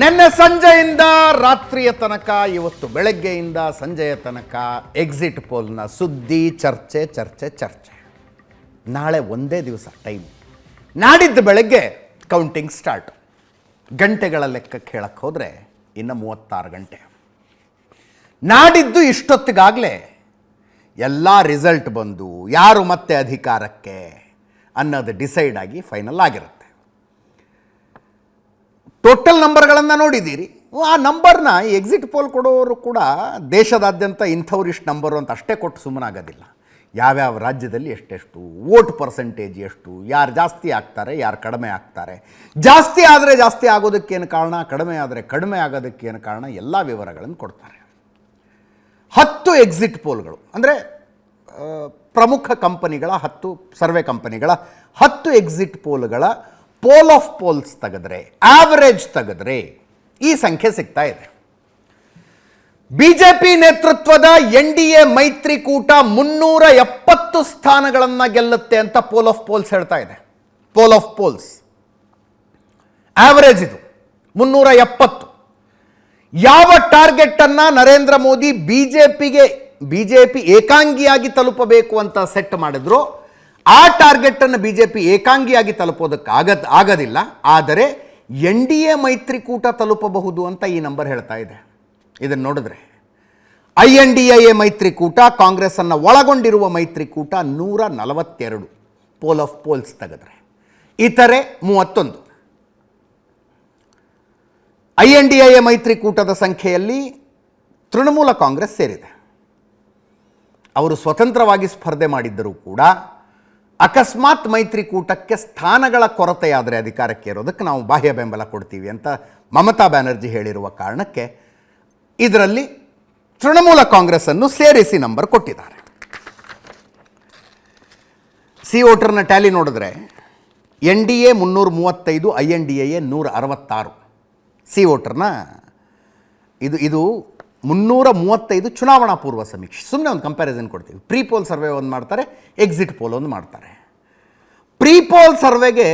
ನಿನ್ನೆ ಸಂಜೆಯಿಂದ ರಾತ್ರಿಯ ತನಕ, ಇವತ್ತು ಬೆಳಗ್ಗೆಯಿಂದ ಸಂಜೆಯ ತನಕ ಎಕ್ಸಿಟ್ ಪೋಲ್ನ ಸುದ್ದಿ, ಚರ್ಚೆ ಚರ್ಚೆ ಚರ್ಚೆ. ನಾಳೆ ಒಂದೇ ದಿವಸ ಟೈಮ್ ನಾಡಿದ್ದು ಬೆಳಗ್ಗೆ ಕೌಂಟಿಂಗ್ ಸ್ಟಾರ್ಟ್ ಗಂಟೆಗಳ ಲೆಕ್ಕಕ್ಕೆ ಹೇಳಕ್ಕೆ ಹೋದರೆ ಇನ್ನು ಮೂವತ್ತಾರು ಗಂಟೆ. ನಾಡಿದ್ದು ಇಷ್ಟೊತ್ತಿಗಾಗಲೇ ಎಲ್ಲ ರಿಸಲ್ಟ್ ಬಂದು ಯಾರು ಮತ್ತೆ ಅಧಿಕಾರಕ್ಕೆ ಅನ್ನೋದು ಡಿಸೈಡ್ ಆಗಿ ಫೈನಲ್ ಆಗಿರುತ್ತೆ. ಟೋಟಲ್ ನಂಬರ್ಗಳನ್ನು ನೋಡಿದ್ದೀರಿ. ಆ ನಂಬರ್ನ ಎಕ್ಸಿಟ್ ಪೋಲ್ ಕೊಡೋರು ಕೂಡ ದೇಶದಾದ್ಯಂತ ಇಂಥವ್ರು ಇಷ್ಟು ನಂಬರು ಅಂತ ಅಷ್ಟೇ ಕೊಟ್ಟು ಸುಮ್ಮನಾಗೋದಿಲ್ಲ. ಯಾವ್ಯಾವ ರಾಜ್ಯದಲ್ಲಿ ಎಷ್ಟೆಷ್ಟು, ವೋಟ್ ಪರ್ಸೆಂಟೇಜ್ ಎಷ್ಟು, ಯಾರು ಜಾಸ್ತಿ ಆಗ್ತಾರೆ, ಯಾರು ಕಡಿಮೆ ಆಗ್ತಾರೆ. ಜಾಸ್ತಿ ಆದರೆ ಜಾಸ್ತಿ ಆಗೋದಕ್ಕೇನು ಕಾರಣ, ಕಡಿಮೆ ಆದರೆ ಕಡಿಮೆ ಆಗೋದಕ್ಕೇನು ಕಾರಣ, ಎಲ್ಲ ವಿವರಗಳನ್ನು ಕೊಡ್ತಾರೆ. ಹತ್ತು ಎಕ್ಸಿಟ್ ಪೋಲ್ಗಳು ಅಂದರೆ ಪ್ರಮುಖ ಕಂಪನಿಗಳ ಹತ್ತು, ಸರ್ವೆ ಕಂಪನಿಗಳ ಹತ್ತು ಎಕ್ಸಿಟ್ ಪೋಲ್ಗಳ ಪೋಲ್ ಆಫ್ ಪೋಲ್ಸ್ ತೆಗೆದ್ರೆ ಆವರೇಜ್ ತೆಗೆದ್ರೆ ಈ ಸಂಖ್ಯೆ ಸಿಗ್ತಾ ಇದೆ. ಬಿಜೆಪಿ ನೇತೃತ್ವದ ಎನ್ ಡಿ ಎ ಮೈತ್ರಿಕೂಟ ಮುನ್ನೂರ ಎಪ್ಪತ್ತು ಸ್ಥಾನಗಳನ್ನು ಗೆಲ್ಲುತ್ತೆ ಅಂತ ಪೋಲ್ ಆಫ್ ಪೋಲ್ಸ್ ಹೇಳ್ತಾ ಇದೆ. Pole of poles. ಆವರೇಜ್ ಇದು, ಮುನ್ನೂರ ಎಪ್ಪತ್ತು. ಯಾವ ಟಾರ್ಗೆಟ್ ಅನ್ನ ನರೇಂದ್ರ ಮೋದಿ ಬಿಜೆಪಿಗೆ ಬಿಜೆಪಿ ಏಕಾಂಗಿಯಾಗಿ ತಲುಪಬೇಕು ಅಂತ ಸೆಟ್ ಮಾಡಿದ್ರು ಆ ಟಾರ್ಗೆಟ್ ಅನ್ನು ಬಿಜೆಪಿ ಏಕಾಂಗಿಯಾಗಿ ತಲುಪೋದಕ್ಕೆ ಆಗದ್ ಆಗೋದಿಲ್ಲ, ಆದರೆ ಎನ್ ಡಿ ಎ ಮೈತ್ರಿಕೂಟ ತಲುಪಬಹುದು ಅಂತ ಈ ನಂಬರ್ ಹೇಳ್ತಾ ಇದೆ. ಇದನ್ನು ನೋಡಿದ್ರೆ ಐ ಎನ್ ಡಿ ಎ ಮೈತ್ರಿಕೂಟ, ಕಾಂಗ್ರೆಸ್ ಅನ್ನು ಒಳಗೊಂಡಿರುವ ಮೈತ್ರಿಕೂಟ ನೂರ ನಲವತ್ತೆರಡು ಪೋಲ್ ಆಫ್ ಪೋಲ್ಸ್ ತೆಗೆದ್ರೆ. ಇತರೆ ಮೂವತ್ತೊಂದು. ಐ ಎನ್ ಡಿ ಎ ಮೈತ್ರಿಕೂಟದ ಸಂಖ್ಯೆಯಲ್ಲಿ ತೃಣಮೂಲ ಕಾಂಗ್ರೆಸ್ ಸೇರಿದೆ. ಅವರು ಸ್ವತಂತ್ರವಾಗಿ ಸ್ಪರ್ಧೆ ಮಾಡಿದ್ದರೂ ಕೂಡ ಅಕಸ್ಮಾತ್ ಮೈತ್ರಿಕೂಟಕ್ಕೆ ಸ್ಥಾನಗಳ ಕೊರತೆಯಾದರೆ ಅಧಿಕಾರಕ್ಕೆ ಇರೋದಕ್ಕೆ ನಾವು ಬಾಹ್ಯ ಬೆಂಬಲ ಕೊಡ್ತೀವಿ ಅಂತ ಮಮತಾ ಬ್ಯಾನರ್ಜಿ ಹೇಳಿರುವ ಕಾರಣಕ್ಕೆ ಇದರಲ್ಲಿ ತೃಣಮೂಲ ಕಾಂಗ್ರೆಸ್ಸನ್ನು ಸೇರಿಸಿ ನಂಬರ್ ಕೊಟ್ಟಿದ್ದಾರೆ. ಸಿ ವೋಟರ್ನ ಟ್ಯಾಲಿ ನೋಡಿದ್ರೆ ಎನ್ ಡಿ ಎ ಮುನ್ನೂರ ಮೂವತ್ತೈದು ಐ ಎನ್ ಡಿ ಎ ನೂರ ಅರವತ್ತಾರು ಸಿ ವೋಟರ್ನ ಇದು ಇದು ಮುನ್ನೂರ ಮೂವತ್ತೈದು ಚುನಾವಣಾ ಪೂರ್ವ ಸಮೀಕ್ಷೆ. ಸುಮ್ಮನೆ ಒಂದು ಕಂಪ್ಯಾರಿಸನ್ ಕೊಡ್ತೀವಿ. ಪ್ರೀ ಪೋಲ್ ಸರ್ವೆ ಒಂದು ಮಾಡ್ತಾರೆ ಎಕ್ಸಿಟ್ ಪೋಲ್ ಒಂದು ಮಾಡ್ತಾರೆ. ಪ್ರೀ ಪೋಲ್ ಸರ್ವೆಗೆ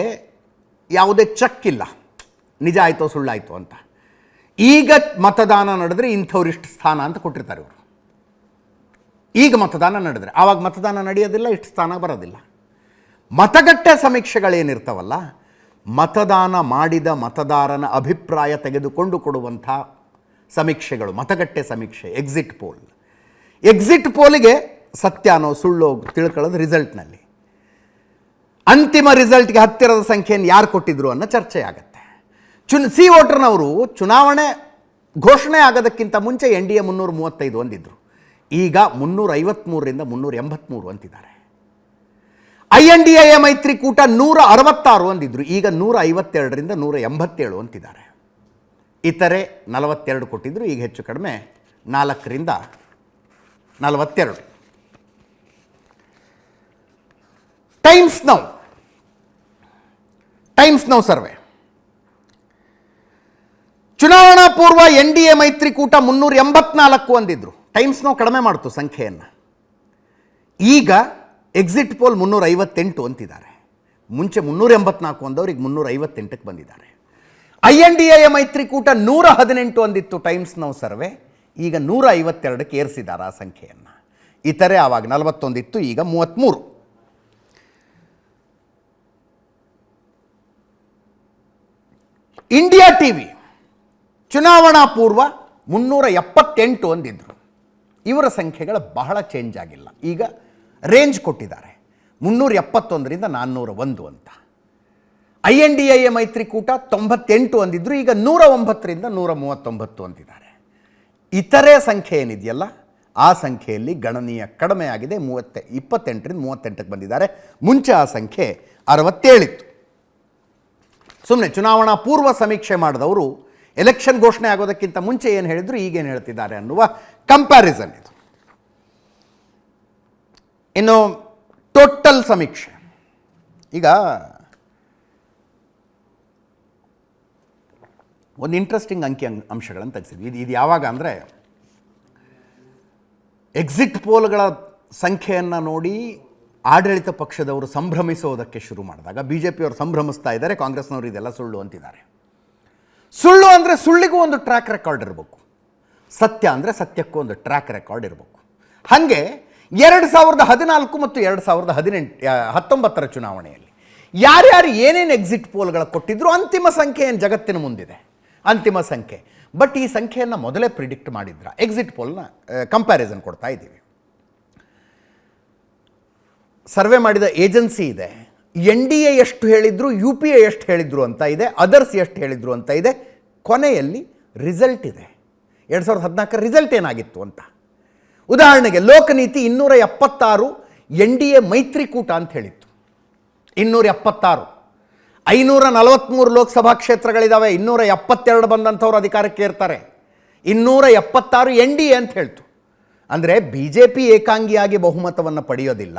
ಯಾವುದೇ ಚೆಕ್ ಇಲ್ಲ. ನಿಜ ಆಯಿತೋ ಸುಳ್ಳಾಯಿತು ಅಂತ. ಈಗ ಮತದಾನ ನಡೆದ್ರೆ ಇಂಥವ್ರಿಷ್ಟು ಸ್ಥಾನ ಅಂತ ಕೊಟ್ಟಿರ್ತಾರೆ ಇವರು. ಈಗ ಮತದಾನ ನಡೆದ್ರೆ. ಆವಾಗ ಮತದಾನ ನಡೆಯೋದಿಲ್ಲ, ಇಷ್ಟು ಸ್ಥಾನ ಬರೋದಿಲ್ಲ. ಮತಗಟ್ಟೆ ಸಮೀಕ್ಷೆಗಳೇನಿರ್ತಾವಲ್ಲ, ಮತದಾನ ಮಾಡಿದ ಮತದಾರನ ಅಭಿಪ್ರಾಯ ತೆಗೆದುಕೊಂಡು ಕೊಡುವಂಥ ಸಮೀಕ್ಷೆಗಳು, ಮತಗಟ್ಟೆ ಸಮೀಕ್ಷೆ ಎಕ್ಸಿಟ್ ಪೋಲ್ ಎಕ್ಸಿಟ್ ಪೋಲಿಗೆ ಸತ್ಯನೋ ಸುಳ್ಳೋ ತಿಳ್ಕೊಳ್ಳೋದು ರಿಸಲ್ಟ್ನಲ್ಲಿ ಅಂತಿಮ ರಿಸಲ್ಟ್ಗೆ ಹತ್ತಿರದ ಸಂಖ್ಯೆಯನ್ನು ಯಾರು ಕೊಟ್ಟಿದ್ರು ಅನ್ನೋ ಚರ್ಚೆ ಆಗುತ್ತೆ ಚುನ್ ಸಿ ವೋಟರ್ನವರು ಚುನಾವಣೆ ಘೋಷಣೆ ಆಗೋದಕ್ಕಿಂತ ಮುಂಚೆ ಎನ್ ಡಿ ಎ ಮುನ್ನೂರ ಮೂವತ್ತೈದು ಅಂದಿದ್ರು. ಈಗ ಮುನ್ನೂರ ಐವತ್ತ್ಮೂರರಿಂದ ಮುನ್ನೂರ ಎಂಬತ್ತ್ಮೂರು ಅಂತಿದ್ದಾರೆ. ಐ ಎನ್ ಡಿ ಎ ಮೈತ್ರಿಕೂಟ ನೂರ ಅರವತ್ತಾರು ಅಂದಿದ್ರು. ಈಗ ನೂರ ಐವತ್ತೆರಡರಿಂದ ನೂರ ಎಂಬತ್ತೇಳು ಅಂತಿದ್ದಾರೆ. ಇತರೆ ನಲವತ್ತೆರಡು ಕೊಟ್ಟಿದ್ರು, ಈಗ ಹೆಚ್ಚು ಕಡಿಮೆ ನಾಲ್ಕರಿಂದ ನಲವತ್ತೆರಡು. Times Now Times Now survey ಚುನಾವಣಾ ಪೂರ್ವ ಎನ್ ಡಿ ಎ ಮೈತ್ರಿಕೂಟ ಮುನ್ನೂರ ಎಂಬತ್ನಾಲ್ಕು ಅಂದಿದ್ರು. ಟೈಮ್ಸ್ ನೌ ಕಡಿಮೆ ಮಾಡ್ತು ಸಂಖ್ಯೆಯನ್ನು. ಈಗ ಎಕ್ಸಿಟ್ ಪೋಲ್ ಮುನ್ನೂರ ಐವತ್ತೆಂಟು ಅಂತಿದ್ದಾರೆ. ಮುಂಚೆ ಮುನ್ನೂರ ಎಂಬತ್ನಾಲ್ಕು ಅಂದವ್ರು ಈಗ ಮುನ್ನೂರ ಐವತ್ತೆಂಟಕ್ಕೆ ಬಂದಿದ್ದಾರೆ. ಐ ಎನ್ ಡಿ ಎ ಮೈತ್ರಿಕೂಟ ನೂರ ಹದಿನೆಂಟು ಅಂದಿತ್ತು ಟೈಮ್ಸ್ ನೌ ಸರ್ವೆ. ಈಗ ನೂರ ಐವತ್ತೆರಡಕ್ಕೆ ಏರಿಸಿದ್ದಾರೆ ಆ ಸಂಖ್ಯೆಯನ್ನು. ಇತರೆ ಆವಾಗ ನಲವತ್ತೊಂದಿತ್ತು ಈಗ ಮೂವತ್ತ್ಮೂರು. ಇಂಡಿಯಾ ಟಿ ವಿ ಚುನಾವಣಾ ಪೂರ್ವ ಮುನ್ನೂರ ಎಪ್ಪತ್ತೆಂಟು ಅಂದಿದ್ರು. ಇವರ ಸಂಖ್ಯೆಗಳು ಬಹಳ ಚೇಂಜ್ ಆಗಿಲ್ಲ. ಈಗ ರೇಂಜ್ ಕೊಟ್ಟಿದ್ದಾರೆ. ಮುನ್ನೂರ ಎಪ್ಪತ್ತೊಂದರಿಂದ ನಾನ್ನೂರ ಒಂದು ಅಂತ. ಐ ಎನ್ ಡಿ ಎ ಮೈತ್ರಿಕೂಟ ತೊಂಬತ್ತೆಂಟು ಅಂದಿದ್ರು, ಈಗ ನೂರ ಒಂಬತ್ತರಿಂದ ನೂರ ಮೂವತ್ತೊಂಬತ್ತು ಅಂತಿದ್ದಾರೆ ಇತರೆ ಸಂಖ್ಯೆ ಏನಿದೆಯಲ್ಲ, ಆ ಸಂಖ್ಯೆಯಲ್ಲಿ ಗಣನೀಯ ಕಡಿಮೆ ಆಗಿದೆ, ಮೂವತ್ತೆ, ಇಪ್ಪತ್ತೆಂಟರಿಂದ ಮೂವತ್ತೆಂಟಕ್ಕೆ ಬಂದಿದ್ದಾರೆ. ಮುಂಚೆ ಆ ಸಂಖ್ಯೆ ಅರವತ್ತೇಳಿತ್ತು. ಸುಮ್ಮನೆ ಚುನಾವಣಾ ಪೂರ್ವ ಸಮೀಕ್ಷೆ ಮಾಡಿದವರು ಎಲೆಕ್ಷನ್ ಘೋಷಣೆ ಆಗೋದಕ್ಕಿಂತ ಮುಂಚೆ ಏನು ಹೇಳಿದ್ರು, ಈಗೇನು ಹೇಳ್ತಿದ್ದಾರೆ ಅನ್ನುವ ಕಂಪ್ಯಾರಿಸನ್ ಇದು. ಇನ್ನು ಟೋಟಲ್ ಸಮೀಕ್ಷೆ. ಈಗ ಒಂದು ಇಂಟ್ರೆಸ್ಟಿಂಗ್ ಅಂಕಿ ಅಂಶಗಳನ್ನು ತೆಗೆಸಿದ್ವಿ. ಇದು ಇದು ಯಾವಾಗ ಅಂದರೆ ಎಕ್ಸಿಟ್ ಪೋಲ್ಗಳ ಸಂಖ್ಯೆಯನ್ನು ನೋಡಿ ಆಡಳಿತ ಪಕ್ಷದವರು ಸಂಭ್ರಮಿಸೋದಕ್ಕೆ ಶುರು ಮಾಡಿದಾಗ ಬಿ ಜೆ ಪಿಯವರು ಸಂಭ್ರಮಿಸ್ತಾ ಇದ್ದಾರೆ, ಕಾಂಗ್ರೆಸ್ನವರು ಇದೆಲ್ಲ ಸುಳ್ಳು ಅಂತಿದ್ದಾರೆ. ಸುಳ್ಳು ಅಂದರೆ ಸುಳ್ಳಿಗೂ ಒಂದು ಟ್ರ್ಯಾಕ್ ರೆಕಾರ್ಡ್ ಇರಬೇಕು. ಸತ್ಯ ಅಂದರೆ ಸತ್ಯಕ್ಕೂ ಒಂದು ಟ್ರ್ಯಾಕ್ ರೆಕಾರ್ಡ್ ಇರಬೇಕು. ಹಾಗೆ ಎರಡು ಸಾವಿರದ ಹದಿನಾಲ್ಕು ಮತ್ತು ಎರಡು ಸಾವಿರದ ಹದಿನೆಂಟು ಹತ್ತೊಂಬತ್ತರ ಚುನಾವಣೆಯಲ್ಲಿ ಯಾರ್ಯಾರು ಏನೇನು ಎಕ್ಸಿಟ್ ಪೋಲ್ಗಳ ಕೊಟ್ಟಿದ್ರು, ಅಂತಿಮ ಸಂಖ್ಯೆ ಏನು ಜಗತ್ತಿನ ಮುಂದಿದೆ? ಅಂತಿಮ ಸಂಖ್ಯೆ. ಬಟ್ ಈ ಸಂಖ್ಯೆಯನ್ನು ಮೊದಲೇ ಪ್ರಿಡಿಕ್ಟ್ ಮಾಡಿದ್ರ ಎಕ್ಸಿಟ್ ಪೋಲ್ನ ಕಂಪ್ಯಾರಿಸನ್ ಕೊಡ್ತಾ ಇದ್ದೀವಿ. ಸರ್ವೆ ಮಾಡಿದ ಏಜೆನ್ಸಿ ಇದೆ. ಎನ್ ಡಿ ಎ ಎಷ್ಟು ಹೇಳಿದ್ರು ಯು ಪಿ ಎ ಎಷ್ಟು ಹೇಳಿದ್ರು ಅಂತ ಇದೆ ಅದರ್ಸ್ ಎಷ್ಟು ಹೇಳಿದ್ರು ಅಂತ ಇದೆ. ಕೊನೆಯಲ್ಲಿ ರಿಸಲ್ಟ್ ಇದೆ. ಎರಡು ಸಾವಿರದ ಹದಿನಾಲ್ಕರ ರಿಸಲ್ಟ್ ಏನಾಗಿತ್ತು ಅಂತ. ಉದಾಹರಣೆಗೆ ಲೋಕನೀತಿ ಇನ್ನೂರ ಎಪ್ಪತ್ತಾರು ಎನ್ ಡಿ ಎ ಮೈತ್ರಿಕೂಟ ಅಂತ ಹೇಳಿತ್ತು. ಇನ್ನೂರ ಎಪ್ಪತ್ತಾರು. ಐನೂರ ನಲವತ್ತ್ಮೂರು ಲೋಕಸಭಾ ಕ್ಷೇತ್ರಗಳಿದ್ದಾವೆ ಇನ್ನೂರ ಎಪ್ಪತ್ತೆರಡು ಬಂದಂಥವ್ರು ಅಧಿಕಾರಕ್ಕೆ ಇರ್ತಾರೆ ಇನ್ನೂರ ಎಪ್ಪತ್ತಾರು ಎನ್ ಡಿ ಎ ಅಂತ ಹೇಳ್ತು. ಅಂದರೆ ಬಿ ಜೆ ಪಿ ಏಕಾಂಗಿಯಾಗಿ ಬಹುಮತವನ್ನು ಪಡೆಯೋದಿಲ್ಲ.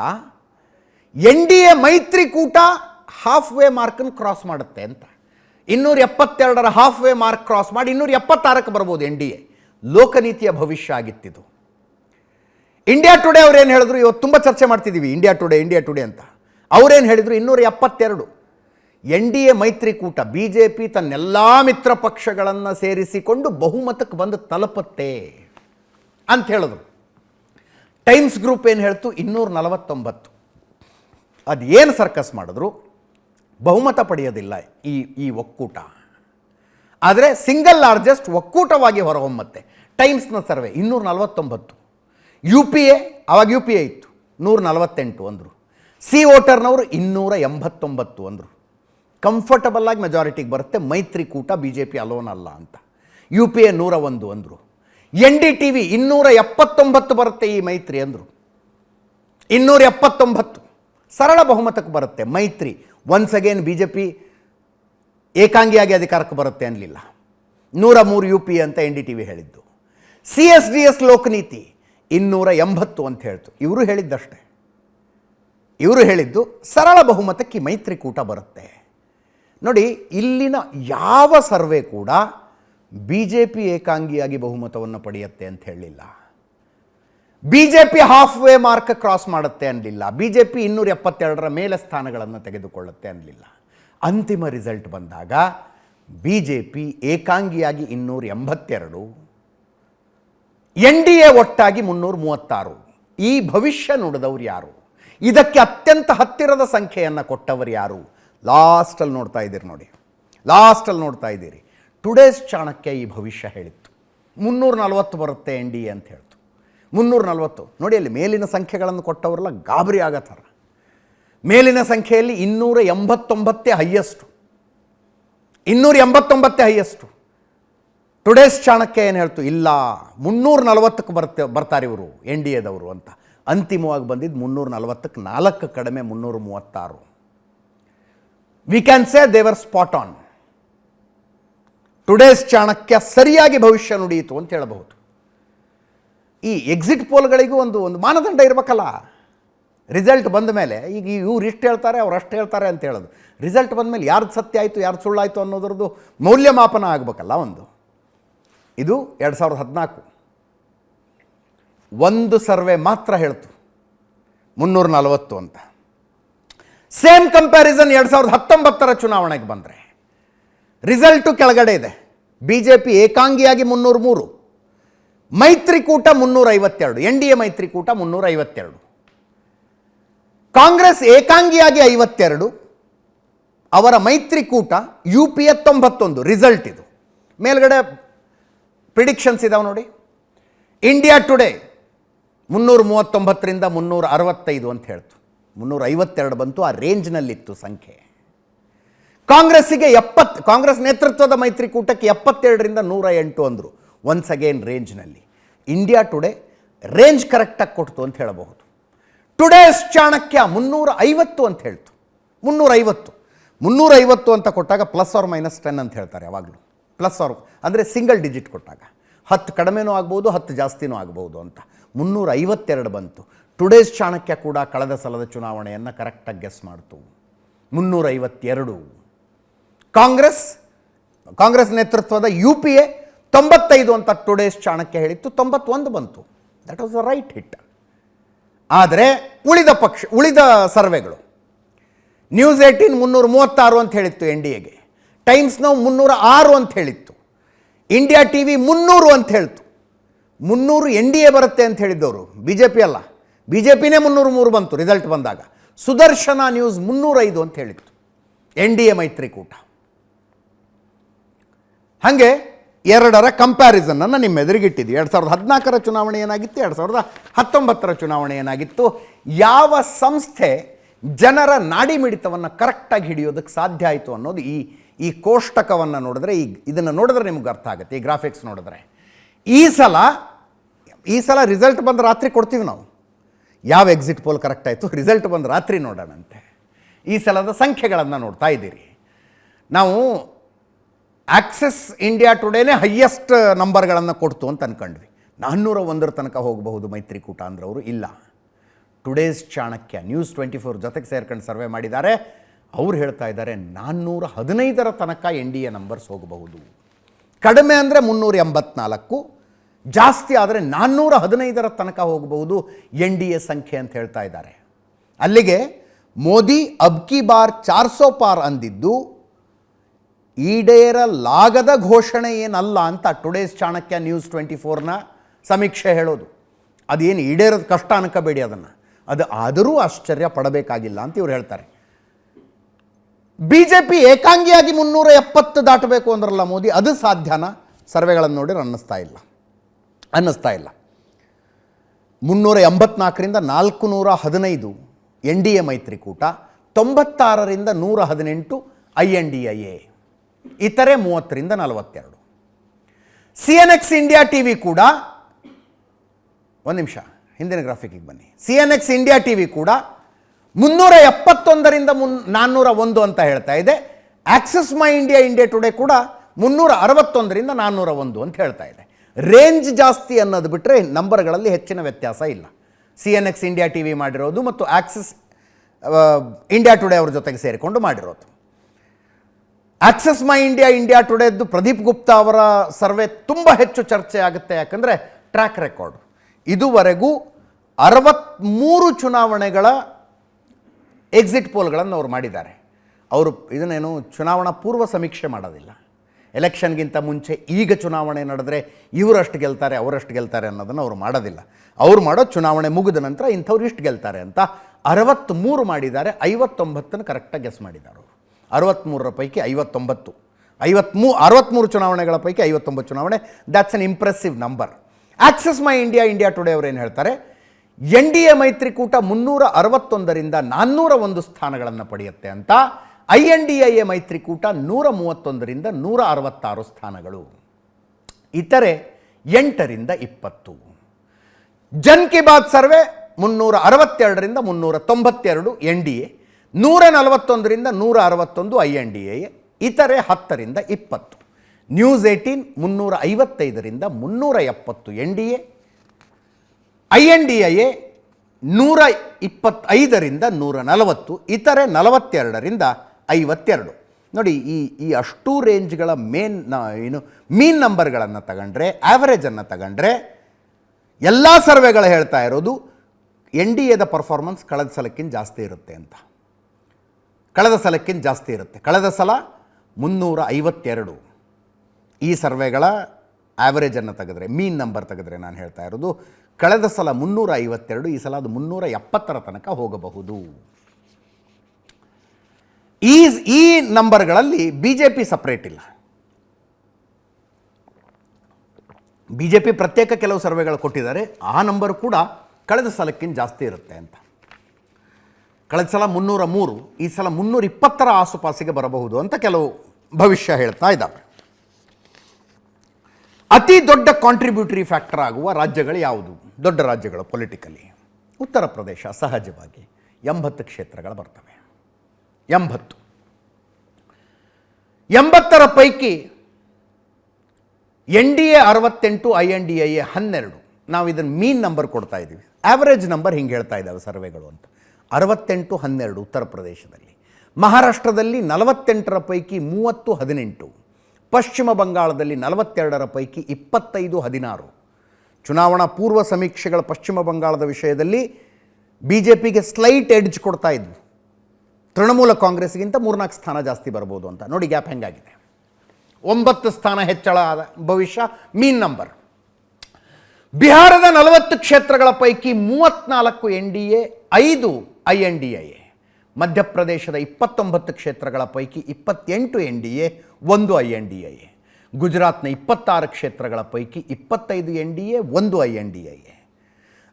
ಎನ್ ಡಿ ಎ ಮೈತ್ರಿಕೂಟ ಹಾಫ್ ವೇ ಮಾರ್ಕನ್ನು ಕ್ರಾಸ್ ಮಾಡುತ್ತೆ ಅಂತ. ಇನ್ನೂರ ಎಪ್ಪತ್ತೆರಡರ ಹಾಫ್ ವೇ ಮಾರ್ಕ್ ಕ್ರಾಸ್ ಮಾಡಿ ಇನ್ನೂರ ಎಪ್ಪತ್ತಾರಕ್ಕೆ ಬರ್ಬೋದು ಎನ್ ಡಿ ಎ. ಲೋಕನೀತಿಯ ಭವಿಷ್ಯ ಆಗಿತ್ತಿದು. ಇಂಡಿಯಾ ಟುಡೇ ಅವ್ರು ಏನು ಹೇಳಿದ್ರು? ಇವತ್ತು ತುಂಬ ಚರ್ಚೆ ಮಾಡ್ತಿದ್ದೀವಿ ಇಂಡಿಯಾ ಟುಡೇ ಇಂಡಿಯಾ ಟುಡೇ ಅಂತ. ಅವ್ರೇನು ಹೇಳಿದರು? ಇನ್ನೂರ ಎಪ್ಪತ್ತೆರಡು ಎನ್ ಡಿ ಎ ಮೈತ್ರಿಕೂಟ, ಬಿ ಜೆ ಪಿ ತನ್ನೆಲ್ಲ ಮಿತ್ರ ಪಕ್ಷಗಳನ್ನು ಸೇರಿಸಿಕೊಂಡು ಬಹುಮತಕ್ಕೆ ಬಂದು ತಲುಪತ್ತೆ ಅಂತ ಹೇಳಿದ್ರು. ಟೈಮ್ಸ್ ಗ್ರೂಪ್ ಏನು ಹೇಳ್ತು? ಇನ್ನೂರ ನಲವತ್ತೊಂಬತ್ತು. ಅದು ಏನು ಸರ್ಕಸ್ ಮಾಡಿದ್ರು? ಬಹುಮತ ಪಡೆಯೋದಿಲ್ಲ ಈ ಈ ಒಕ್ಕೂಟ. ಆದರೆ ಸಿಂಗಲ್ ಲಾರ್ಜೆಸ್ಟ್ ಒಕ್ಕೂಟವಾಗಿ ಹೊರಹೊಮ್ಮತ್ತೆ. ಟೈಮ್ಸ್ನ ಸರ್ವೆ, ಇನ್ನೂರ ನಲವತ್ತೊಂಬತ್ತು. ಯು ಪಿ ಎ, ಅವಾಗ ಯು ಪಿ ಎ ಇತ್ತು. ನೂರ ನಲವತ್ತೆಂಟು ಅಂದರು. ಸಿ ವೋಟರ್ನವರು ಇನ್ನೂರ ಎಂಬತ್ತೊಂಬತ್ತು ಅಂದರು. ಕಂಫರ್ಟಬಲ್ ಆಗಿ ಮೆಜಾರಿಟಿಗೆ ಬರುತ್ತೆ. ಮೈತ್ರಿಕೂಟ ಬಿ ಜೆ ಪಿ ಅಲೋನ್ ಅಲ್ಲ ಅಂತ. ಯು ಪಿ ಎ ನೂರ ಒಂದು ಅಂದರು. ಎನ್ ಡಿ ಟಿ ವಿ ಇನ್ನೂರ ಎಪ್ಪತ್ತೊಂಬತ್ತು ಬರುತ್ತೆ ಈ ಮೈತ್ರಿ ಅಂದರು. ಇನ್ನೂರ ಎಪ್ಪತ್ತೊಂಬತ್ತು ಸರಳ ಬಹುಮತಕ್ಕೆ ಬರುತ್ತೆ ಮೈತ್ರಿ. Once again B J P ಏಕಾಂಗಿಯಾಗಿ ಅಧಿಕಾರಕ್ಕೆ ಬರುತ್ತೆ ಅನ್ನಲಿಲ್ಲ ನೂರ ಮೂರು ಯು ಪಿ ಅಂತ ಎನ್ ಡಿ ಟಿ ವಿ ಹೇಳಿದ್ದು. C S D S Lokniti ಇನ್ನೂರ ಎಂಬತ್ತು ಅಂತ ಹೇಳ್ತು. ಇವರು ಹೇಳಿದ್ದಷ್ಟೇ. ಇವರು ಹೇಳಿದ್ದು ಸರಳ ಬಹುಮತಕ್ಕೆ ಮೈತ್ರಿಕೂಟ ಬರುತ್ತೆ. ನೋಡಿ, ಇಲ್ಲಿನ ಯಾವ ಸರ್ವೆ ಕೂಡ ಬಿ ಜೆ ಪಿ ಏಕಾಂಗಿಯಾಗಿ ಬಹುಮತವನ್ನು ಪಡೆಯುತ್ತೆ ಅಂತ ಹೇಳಲಿಲ್ಲ B J P half way mark cross ಮಾಡುತ್ತೆ ಅನ್ನಲಿಲ್ಲ ಬಿ ಜೆ ಪಿ ಇನ್ನೂರ ಎಪ್ಪತ್ತೆರಡರ ಮೇಲೆ ಸ್ಥಾನಗಳನ್ನು ತೆಗೆದುಕೊಳ್ಳುತ್ತೆ ಅನ್ನಲಿಲ್ಲ ಅಂತಿಮ ರಿಸಲ್ಟ್ ಬಂದಾಗ ಬಿ ಜೆ ಪಿ ಏಕಾಂಗಿಯಾಗಿ ಇನ್ನೂರ ಎಂಬತ್ತೆರಡು ಎನ್ ಡಿ ಎ ಒಟ್ಟಾಗಿ ಮುನ್ನೂರ ಮೂವತ್ತಾರು ಈ ಭವಿಷ್ಯ ನುಡಿದವ್ರು ಯಾರು? ಇದಕ್ಕೆ ಅತ್ಯಂತ ಹತ್ತಿರದ ಸಂಖ್ಯೆಯನ್ನು ಕೊಟ್ಟವರು ಯಾರು? ಲಾಸ್ಟಲ್ಲಿ ನೋಡ್ತಾ ಇದ್ದೀರಿ ನೋಡಿ. ಲಾಸ್ಟಲ್ಲಿ ನೋಡ್ತಾ ಇದ್ದೀರಿ. ಟುಡೇಸ್ ಚಾಣಕ್ಯ ಈ ಭವಿಷ್ಯ ಹೇಳಿತ್ತು. ಮುನ್ನೂರ ನಲವತ್ತು ಬರುತ್ತೆ ಎನ್ ಡಿ ಎ ಅಂತ ಹೇಳ್ತು. ಮುನ್ನೂರ ನಲವತ್ತು ನೋಡಿ ಅಲ್ಲಿ ಮೇಲಿನ ಸಂಖ್ಯೆಗಳನ್ನು ಕೊಟ್ಟವರೆಲ್ಲ ಗಾಬರಿ ಆಗೋ ಮೇಲಿನ ಸಂಖ್ಯೆಯಲ್ಲಿ ಇನ್ನೂರ ಎಂಬತ್ತೊಂಬತ್ತೇ ಹೈಯೆಸ್ಟು ಇನ್ನೂರ ಎಂಬತ್ತೊಂಬತ್ತೇ ಹೈಯೆಸ್ಟು ಟುಡೇಸ್ ಚಾಣಕ್ಯ ಏನು ಹೇಳ್ತು? ಇಲ್ಲ ಮುನ್ನೂರ ನಲವತ್ತಕ್ಕೆ ಬರ್ತೆ ಬರ್ತಾರೆ ಇವರು ಎನ್ ಡಿ ಎದವರು ಅಂತ. ಅಂತಿಮವಾಗಿ ಬಂದಿದ್ದು ಮುನ್ನೂರ ನಲವತ್ತಕ್ಕೆ ನಾಲ್ಕು ಕಡಿಮೆ ಮುನ್ನೂರ ಮೂವತ್ತಾರು ವಿ ಕ್ಯಾನ್ ಸೇ ದೇವರ್ ಸ್ಪಾಟ್ ಆನ್ ಟುಡೇಸ್ ಚಾಣಕ್ಯ ಸರಿಯಾಗಿ ಭವಿಷ್ಯ ನುಡಿಯಿತು ಅಂತ ಹೇಳಬಹುದು ಈ ಎಕ್ಸಿಟ್ ಪೋಲ್ಗಳಿಗೂ ಒಂದು ಒಂದು ಮಾನದಂಡ ಇರಬೇಕಲ್ಲ. ರಿಸಲ್ಟ್ ಬಂದ ಮೇಲೆ, ಈಗ ಇವ್ರು ಇಷ್ಟು ಹೇಳ್ತಾರೆ, ಅವ್ರು ಅಷ್ಟು ಹೇಳ್ತಾರೆ ಅಂತ ಹೇಳೋದು. ರಿಸಲ್ಟ್ ಬಂದ ಮೇಲೆ ಯಾರ್ದು ಸತ್ಯ ಆಯಿತು, ಯಾರ್ದು ಸುಳ್ಳಾಯಿತು ಅನ್ನೋದ್ರದ್ದು ಮೌಲ್ಯಮಾಪನ ಆಗಬೇಕಲ್ಲ ಒಂದು. ಇದು ಎರಡು ಸಾವಿರದ ಹದಿನಾಲ್ಕು. ಒಂದು ಸರ್ವೆ ಮಾತ್ರ ಹೇಳ್ತು. ಮುನ್ನೂರ ನಲವತ್ತು ಅಂತ. ಸೇಮ್ ಕಂಪ್ಯಾರಿಸನ್ ಎರಡು ಸಾವಿರದ ಹತ್ತೊಂಬತ್ತರ ಚುನಾವಣೆಗೆ ಬಂದರೆ. ರಿಸಲ್ಟು ಕೆಳಗಡೆ ಇದೆ. ಬಿ ಜೆ ಪಿ ಏಕಾಂಗಿಯಾಗಿ ಮುನ್ನೂರ ಮೂರು. ಮೈತ್ರಿಕೂಟ ಮುನ್ನೂರೈವತ್ತೆರಡು. ಎನ್ ಡಿ ಎ ಮೈತ್ರಿಕೂಟ ಮುನ್ನೂರ ಐವತ್ತೆರಡು ಕಾಂಗ್ರೆಸ್ ಏಕಾಂಗಿಯಾಗಿ ಐವತ್ತೆರಡು. ಅವರ ಮೈತ್ರಿಕೂಟ ಯು ಪಿ ಎ ತೊಂಬತ್ತೊಂದು ರಿಸಲ್ಟ್ ಇದು. ಮೇಲ್ಗಡೆ ಪ್ರಿಡಿಕ್ಷನ್ಸ್ ಇದಾವೆ ನೋಡಿ. ಇಂಡಿಯಾ ಟುಡೇ ಮುನ್ನೂರ ಮೂವತ್ತೊಂಬತ್ತರಿಂದ ಮುನ್ನೂರ ಅರವತ್ತೈದು ಅಂತ ಹೇಳ್ತು. ಮುನ್ನೂರ ಐವತ್ತೆರಡು ಬಂತು, ಆ ರೇಂಜ್ನಲ್ಲಿತ್ತು ಸಂಖ್ಯೆ. ಕಾಂಗ್ರೆಸ್ಸಿಗೆ ಎಪ್ಪತ್ತು ಕಾಂಗ್ರೆಸ್ ನೇತೃತ್ವದ ಮೈತ್ರಿಕೂಟಕ್ಕೆ ಎಪ್ಪತ್ತೆರಡರಿಂದ ನೂರ ಎಂಟು ಅಂದರು ಒನ್ಸ್ ಅಗೇನ್ ರೇಂಜ್ನಲ್ಲಿ. ಇಂಡಿಯಾ ಟುಡೇ ರೇಂಜ್ ಕರೆಕ್ಟಾಗಿ ಕೊಡ್ತು ಅಂತ ಹೇಳಬಹುದು. ಟುಡೇಸ್ ಚಾಣಕ್ಯ ಮುನ್ನೂರ ಐವತ್ತು ಅಂತ ಹೇಳ್ತು. ಮುನ್ನೂರ ಐವತ್ತು ಮುನ್ನೂರ ಐವತ್ತು ಅಂತ ಕೊಟ್ಟಾಗ ಪ್ಲಸ್ ಆರ್ ಮೈನಸ್ ಟೆನ್ ಅಂತ ಹೇಳ್ತಾರೆ ಯಾವಾಗಲೂ. ಪ್ಲಸ್ ಆರ್ ಅಂದರೆ ಸಿಂಗಲ್ ಡಿಜಿಟ್ ಕೊಟ್ಟಾಗ. ಹತ್ತು ಕಡಿಮೆನೂ ಆಗ್ಬೋದು, ಹತ್ತು ಜಾಸ್ತಿನೂ ಆಗ್ಬೋದು ಅಂತ. ಮುನ್ನೂರ ಐವತ್ತೆರಡು ಬಂತು. ಟುಡೇಸ್ ಚಾಣಕ್ಯ ಕೂಡ ಕಳೆದ ಸಲದ ಚುನಾವಣೆಯನ್ನು ಕರೆಕ್ಟಾಗಿ ಗೆಸ್ ಮಾಡ್ತು. ಮುನ್ನೂರ ಐವತ್ತೆರಡು ಕಾಂಗ್ರೆಸ್ ಕಾಂಗ್ರೆಸ್ ನೇತೃತ್ವದ ಯು ಪಿ ಎ ತೊಂಬತ್ತೈದು ಅಂತ ಟುಡೇಸ್ ಚಾಣಕ್ಯ ಹೇಳಿತ್ತು, ತೊಂಬತ್ತೊಂದು ಬಂತು. That was a right hit ಆದರೆ ಉಳಿದ ಪಕ್ಷ, ಉಳಿದ ಸರ್ವೆಗಳು. ನ್ಯೂಸ್ ಏಯ್ಟೀನ್ ಮುನ್ನೂರ ಮೂವತ್ತಾರು ಅಂತ ಹೇಳಿತ್ತು ಎನ್ ಡಿ ಎಗೆ ಟೈಮ್ಸ್ ನಾವು ಮುನ್ನೂರ ಆರು ಅಂತ ಹೇಳಿತ್ತು. ಇಂಡಿಯಾ ಟಿ ವಿ ಮುನ್ನೂರು ಅಂತ ಹೇಳ್ತು. ಮುನ್ನೂರು ಎನ್ ಡಿ ಎ ಬರುತ್ತೆ ಅಂತ ಹೇಳಿದ್ದವರು. ಬಿ ಜೆ ಪಿ ಅಲ್ಲ. ಬಿ ಜೆ ಪಿನೇ ಮುನ್ನೂರು ಮೂರು ಬಂತು ರಿಸಲ್ಟ್ ಬಂದಾಗ. ಸುದರ್ಶನ ನ್ಯೂಸ್ ಮುನ್ನೂರೈದು ಅಂತ ಹೇಳಿತ್ತು. ಎನ್ ಡಿ ಎ ಮೈತ್ರಿಕೂಟ. ಹಾಗೆ ಎರಡರ ಕಂಪ್ಯಾರಿಸನನ್ನು ನಿಮ್ಮ ಎದುರಿಗಿಟ್ಟಿದ್ವಿ. ಎರಡು ಸಾವಿರದ ಹದಿನಾಲ್ಕರ ಚುನಾವಣೆ ಏನಾಗಿತ್ತು, ಎರಡು ಸಾವಿರದ ಹತ್ತೊಂಬತ್ತರ ಚುನಾವಣೆ ಏನಾಗಿತ್ತು. ಯಾವ ಸಂಸ್ಥೆ ಜನರ ನಾಡಿ ಮಿಡಿತವನ್ನು ಕರೆಕ್ಟಾಗಿ ಹಿಡಿಯೋದಕ್ಕೆ ಸಾಧ್ಯ ಆಯಿತು ಅನ್ನೋದು ಈ ಈ ಕೋಷ್ಟಕವನ್ನು ನೋಡಿದ್ರೆ ಈ ಇದನ್ನು ನೋಡಿದ್ರೆ ನಿಮ್ಗೆ ಅರ್ಥ ಆಗುತ್ತೆ, ಈ ಗ್ರಾಫಿಕ್ಸ್ ನೋಡಿದ್ರೆ. ಈ ಸಲ ಈ ಸಲ ರಿಸಲ್ಟ್ ಬಂದು ರಾತ್ರಿ ಕೊಡ್ತೀವಿ ನಾವು. ಯಾವ ಎಕ್ಸಿಟ್ ಪೋಲ್ ಕರೆಕ್ಟ್ ಆಯಿತು? ರಿಸಲ್ಟ್ ಬಂದು ರಾತ್ರಿ ನೋಡೋಣಂತೆ. ಈ ಸಲದ ಸಂಖ್ಯೆಗಳನ್ನು ನೋಡ್ತಾ ಇದ್ದೀರಿ. ನಾವು ಆಕ್ಸೆಸ್ ಇಂಡಿಯಾ ಟುಡೇನೇ ಹೈಯೆಸ್ಟ್ ನಂಬರ್ಗಳನ್ನು ಕೊಡ್ತು ಅಂತ ಅಂದ್ಕೊಂಡ್ವಿ ನಾನ್ನೂರ ಒಂದರ ತನಕ ಹೋಗಬಹುದು ಮೈತ್ರಿಕೂಟ ಅಂದ್ರವರು ಇಲ್ಲ. Today's Chanakya News twenty four ಜೊತೆಗೆ ಸೇರ್ಕೊಂಡು ಸರ್ವೆ ಮಾಡಿದ್ದಾರೆ. ಅವ್ರು ಹೇಳ್ತಾ ಇದ್ದಾರೆ, ನಾನ್ನೂರ ಹದಿನೈದರ ತನಕ ಎನ್ ಡಿ ಎ ನಂಬರ್ಸ್ ಹೋಗಬಹುದು. ಕಡಿಮೆ ಅಂದರೆ ಮುನ್ನೂರ ಎಂಬತ್ನಾಲ್ಕು ಜಾಸ್ತಿ ಆದರೆ ನಾನ್ನೂರ ಹದಿನೈದರ ತನಕ ಹೋಗಬಹುದು ಎನ್ ಡಿ ಎ ಸಂಖ್ಯೆ ಅಂತ ಹೇಳ್ತಾ ಇದ್ದಾರೆ. ಅಲ್ಲಿಗೆ ಮೋದಿ ಅಬ್ಕಿ ಬಾರ್ ಚಾರ್ ಸೋ ಪಾರ್ ಅಂದಿದ್ದು, ಈಡೇರಲಾಗದ ಘೋಷಣೆ ಏನಲ್ಲ ಅಂತ ಟುಡೇಸ್ ಚಾಣಕ್ಯ ನ್ಯೂಸ್ ಟ್ವೆಂಟಿ ಫೋರ್ನ ಸಮೀಕ್ಷೆ ಹೇಳೋದು. ಅದೇನು ಈಡೇರೋದು ಕಷ್ಟ ಅನ್ಕೋಬೇಡಿ ಅದನ್ನು. ಅದು ಆದರೂ ಆಶ್ಚರ್ಯ ಪಡಬೇಕಾಗಿಲ್ಲ ಅಂತ ಇವ್ರು ಹೇಳ್ತಾರೆ. ಬಿ ಜೆ ಪಿ ಏಕಾಂಗಿಯಾಗಿ ಮುನ್ನೂರ ಎಪ್ಪತ್ತು ದಾಟಬೇಕು ಅಂದ್ರಲ್ಲ ಮೋದಿ, ಅದು ಸಾಧ್ಯನಾ? ಸರ್ವೆಗಳನ್ನು ನೋಡಿ ಅನ್ನಿಸ್ತಾ ಇಲ್ಲ. ಅನ್ನಿಸ್ತಾ ಇಲ್ಲ. ಮುನ್ನೂರ ಎಂಬತ್ನಾಲ್ಕರಿಂದ ನಾಲ್ಕು ನೂರ ಹದಿನೈದು ಎನ್ ಡಿ ಎ ಮೈತ್ರಿಕೂಟ, ತೊಂಬತ್ತಾರರಿಂದ ನೂರ ಹದಿನೆಂಟು I N D I A, ಇತರೆ ಮೂವತ್ತರಿಂದ ನಲವತ್ತೆರಡು. C N X India T V ಕೂಡ, ಒಂದು ನಿಮಿಷ, ಹಿಂದಿನ ಗ್ರಾಫಿಕ್ಕಿಗೆ ಬನ್ನಿ. C N X India T V ಕೂಡ ಮುನ್ನೂರ ಎಪ್ಪತ್ತೊಂದರಿಂದ ಮುನ್, ನಾನ್ನೂರ ಒಂದು ಅಂತ ಹೇಳ್ತಾ ಇದೆ. Axis My India India Today ಕೂಡ ಮುನ್ನೂರ ಅರವತ್ತೊಂದರಿಂದ ನಾನ್ನೂರ ಒಂದು ಅಂತ ಹೇಳ್ತಾ ಇದೆ. ರೇಂಜ್ ಜಾಸ್ತಿ ಅನ್ನೋದು ಬಿಟ್ಟರೆ ನಂಬರ್ಗಳಲ್ಲಿ ಹೆಚ್ಚಿನ ವ್ಯತ್ಯಾಸ ಇಲ್ಲ. C N X India T V ಮಾಡಿರೋದು ಮತ್ತು ಆಕ್ಸಿಸ್ ಇಂಡಿಯಾ ಟುಡೇ ಅವ್ರ ಜೊತೆಗೆ ಸೇರಿಕೊಂಡು ಮಾಡಿರೋದು. ಆಕ್ಸೆಸ್ ಮೈ ಇಂಡಿಯಾ ಇಂಡಿಯಾ ಟುಡೇದ್ದು ಪ್ರದೀಪ್ ಗುಪ್ತಾ ಅವರ ಸರ್ವೆ ತುಂಬ ಹೆಚ್ಚು ಚರ್ಚೆ ಆಗುತ್ತೆ. ಯಾಕಂದರೆ ಟ್ರ್ಯಾಕ್ ರೆಕಾರ್ಡ್ ಇದುವರೆಗೂ ಅರವತ್ತ್ಮೂರು ಚುನಾವಣೆಗಳ ಎಕ್ಸಿಟ್ ಪೋಲ್ಗಳನ್ನು ಅವ್ರು ಮಾಡಿದ್ದಾರೆ. ಅವರು ಇದನ್ನೇನು ಚುನಾವಣಾ ಪೂರ್ವ ಸಮೀಕ್ಷೆ ಮಾಡೋದಿಲ್ಲ. ಎಲೆಕ್ಷನ್ಗಿಂತ ಮುಂಚೆ ಈಗ ಚುನಾವಣೆ ನಡೆದ್ರೆ ಇವರಷ್ಟು ಗೆಲ್ತಾರೆ, ಅವರಷ್ಟು ಗೆಲ್ತಾರೆ ಅನ್ನೋದನ್ನು ಅವರು ಮಾಡೋದಿಲ್ಲ. ಅವ್ರು ಮಾಡೋ ಚುನಾವಣೆ ಮುಗಿದ ನಂತರ ಇಂಥವ್ರು ಇಷ್ಟು ಗೆಲ್ತಾರೆ ಅಂತ ಅರವತ್ತ್ಮೂರು ಮಾಡಿದ್ದಾರೆ, ಐವತ್ತೊಂಬತ್ತನ್ನು ಕರೆಕ್ಟಾಗಿ ಗೆಸ್ ಮಾಡಿದ್ದಾರೆ ಅವರು. ಅರವತ್ತ್ಮೂರರ ಪೈಕಿ ಐವತ್ತೊಂಬತ್ತು. ಐವತ್ಮೂ ಅರವತ್ತ್ಮೂರು ಚುನಾವಣೆಗಳ ಪೈಕಿ ಐವತ್ತೊಂಬತ್ತು ಚುನಾವಣೆ that's an impressive number Axis My India India Today ಅವರು ಏನು ಹೇಳ್ತಾರೆ? ಎನ್ ಡಿ ಎ ಮೈತ್ರಿಕೂಟ ಮುನ್ನೂರ ಅರವತ್ತೊಂದರಿಂದ ನಾನ್ನೂರ ಒಂದು ಸ್ಥಾನಗಳನ್ನು ಪಡೆಯುತ್ತೆ ಅಂತ I N D I A ಮೈತ್ರಿಕೂಟ ನೂರ ಮೂವತ್ತೊಂದರಿಂದ ನೂರ ಅರವತ್ತಾರು ಸ್ಥಾನಗಳು. ಇತರೆ ಎಂಟರಿಂದ ಇಪ್ಪತ್ತು. ಜನ್ ಕಿ ಬಾತ್ ಸರ್ವೆ ಮುನ್ನೂರ ಅರವತ್ತೆರಡರಿಂದ ಮುನ್ನೂರ ತೊಂಬತ್ತೆರಡು ಎನ್ ಡಿ ಎ ನೂರ ನಲವತ್ತೊಂದರಿಂದ ನೂರ ಅರವತ್ತೊಂದು ಐ ಎನ್ ಡಿ ಎ, ಇತರೆ ಹತ್ತರಿಂದ ಇಪ್ಪತ್ತು. ನ್ಯೂಸ್ ಏಯ್ಟೀನ್ ಮುನ್ನೂರ ಐವತ್ತೈದರಿಂದ ಮುನ್ನೂರ ಎಪ್ಪತ್ತು N D A, I N D I A ನೂರ ಇಪ್ಪತ್ತೈದರಿಂದ ನೂರ ನಲವತ್ತು ಇತರೆ ನಲವತ್ತೆರಡರಿಂದ ಐವತ್ತೆರಡು. ನೋಡಿ, ಈ ಈ ಅಷ್ಟೂ ರೇಂಜ್ಗಳ ಮೇನ್ ಏನು, ಮೀನ್ ನಂಬರ್ಗಳನ್ನು ತಗೊಂಡ್ರೆ ಆ್ಯಾವರೇಜನ್ನು ತಗೊಂಡ್ರೆ, ಎಲ್ಲ ಸರ್ವೆಗಳು ಹೇಳ್ತಾ ಇರೋದು ಎನ್ ಡಿ ಎದ ಪರ್ಫಾರ್ಮೆನ್ಸ್ ಕಳೆದ ಸಲಕ್ಕಿಂತ ಜಾಸ್ತಿ ಇರುತ್ತೆ ಅಂತ. ಕಳೆದ ಸಲಕ್ಕಿಂತ ಜಾಸ್ತಿ ಇರುತ್ತೆ. ಕಳೆದ ಸಲ ಮುನ್ನೂರ ಐವತ್ತೆರಡು ಈ ಸರ್ವೆಗಳ ಆ್ಯಾವರೇಜನ್ನು ತೆಗೆದ್ರೆ, ಮೀನ್ ನಂಬರ್ ತೆಗೆದ್ರೆ ನಾನು ಹೇಳ್ತಾ ಇರೋದು ಕಳೆದ ಸಲ ಮುನ್ನೂರ ಐವತ್ತೆರಡು ಈ ಸಲ ಅದು ಮುನ್ನೂರ ಎಪ್ಪತ್ತರ ತನಕ ಹೋಗಬಹುದು. ಈ ಈ ನಂಬರ್ಗಳಲ್ಲಿ ಬಿ ಜೆ ಪಿ ಸಪ್ರೇಟ್ ಇಲ್ಲ. ಬಿ ಜೆ ಪಿ ಪ್ರತ್ಯೇಕ ಕೆಲವು ಸರ್ವೆಗಳು ಕೊಟ್ಟಿದ್ದಾರೆ. ಆ ನಂಬರ್ ಕೂಡ ಕಳೆದ ಸಲಕ್ಕಿಂತ ಜಾಸ್ತಿ ಇರುತ್ತೆ ಅಂತ. ಕಳೆದ ಸಲ ಮುನ್ನೂರ ಮೂರು, ಈ ಸಲ ಮುನ್ನೂರ ಇಪ್ಪತ್ತರ ಆಸುಪಾಸಿಗೆ ಬರಬಹುದು ಅಂತ ಕೆಲವು ಭವಿಷ್ಯ ಹೇಳ್ತಾ ಇದ್ದಾವೆ. ಅತಿ ದೊಡ್ಡ ಕಾಂಟ್ರಿಬ್ಯೂಟರಿ ಫ್ಯಾಕ್ಟರ್ ಆಗುವ ರಾಜ್ಯಗಳು ಯಾವುದು? ದೊಡ್ಡ ರಾಜ್ಯಗಳು ಪೊಲಿಟಿಕಲಿ ಉತ್ತರ ಪ್ರದೇಶ ಸಹಜವಾಗಿ ಎಂಬತ್ತು ಕ್ಷೇತ್ರಗಳು ಬರ್ತವೆ. ಎಂಬತ್ತು. ಎಂಬತ್ತರ ಪೈಕಿ ಎನ್ ಡಿ ಎ ಅರವತ್ತೆಂಟು, I N D I A ಹನ್ನೆರಡು. ನಾವು ಇದನ್ನು ಮೀನ್ ನಂಬರ್ ಕೊಡ್ತಾ ಇದ್ದೀವಿ ಆ್ಯಾವರೇಜ್ ನಂಬರ್ ಹಿಂಗೆ ಹೇಳ್ತಾ ಇದ್ದಾವೆ ಸರ್ವೆಗಳು ಅಂತ. ಅರವತ್ತೆಂಟು, ಹನ್ನೆರಡು ಉತ್ತರ ಪ್ರದೇಶದಲ್ಲಿ. ಮಹಾರಾಷ್ಟ್ರದಲ್ಲಿ ನಲವತ್ತೆಂಟರ ಪೈಕಿ ಮೂವತ್ತು, ಹದಿನೆಂಟು. ಪಶ್ಚಿಮ ಬಂಗಾಳದಲ್ಲಿ ನಲವತ್ತೆರಡರ ಪೈಕಿ ಇಪ್ಪತ್ತೈದು, ಹದಿನಾರು. ಚುನಾವಣಾ ಪೂರ್ವ ಸಮೀಕ್ಷೆಗಳ ಪಶ್ಚಿಮ ಬಂಗಾಳದ ವಿಷಯದಲ್ಲಿ ಬಿ ಜೆ ಪಿಗೆ ಸ್ಲೈಟ್ ಎಡ್ಜ್ ಕೊಡ್ತಾ ಇದ್ವು. ತೃಣಮೂಲ ಕಾಂಗ್ರೆಸ್ಗಿಂತ ಮೂರ್ನಾಲ್ಕು ಸ್ಥಾನ ಜಾಸ್ತಿ ಬರ್ಬೋದು ಅಂತ. ನೋಡಿ ಗ್ಯಾಪ್ ಹೆಂಗಾಗಿದೆ. ಒಂಬತ್ತು ಸ್ಥಾನ ಹೆಚ್ಚಳ ಆದ ಭವಿಷ್ಯ. Mean number. ಬಿಹಾರದ ನಲವತ್ತು ಕ್ಷೇತ್ರಗಳ ಪೈಕಿ ಮೂವತ್ನಾಲ್ಕು ಎನ್ ಡಿ ಎ, ಐದು ಐ ಎನ್ ಡಿ ಎ ಮಧ್ಯಪ್ರದೇಶದ ಇಪ್ಪತ್ತೊಂಬತ್ತು ಕ್ಷೇತ್ರಗಳ ಪೈಕಿ ಇಪ್ಪತ್ತೆಂಟು ಎನ್ ಡಿ ಎ, ಒಂದು ಐ ಎನ್ ಡಿ ಎ ಗುಜರಾತ್ನ ಇಪ್ಪತ್ತಾರು ಕ್ಷೇತ್ರಗಳ ಪೈಕಿ ಇಪ್ಪತ್ತೈದು ಎನ್ ಡಿ ಎ, ಒಂದು ಐ ಎನ್ ಡಿ ಎ.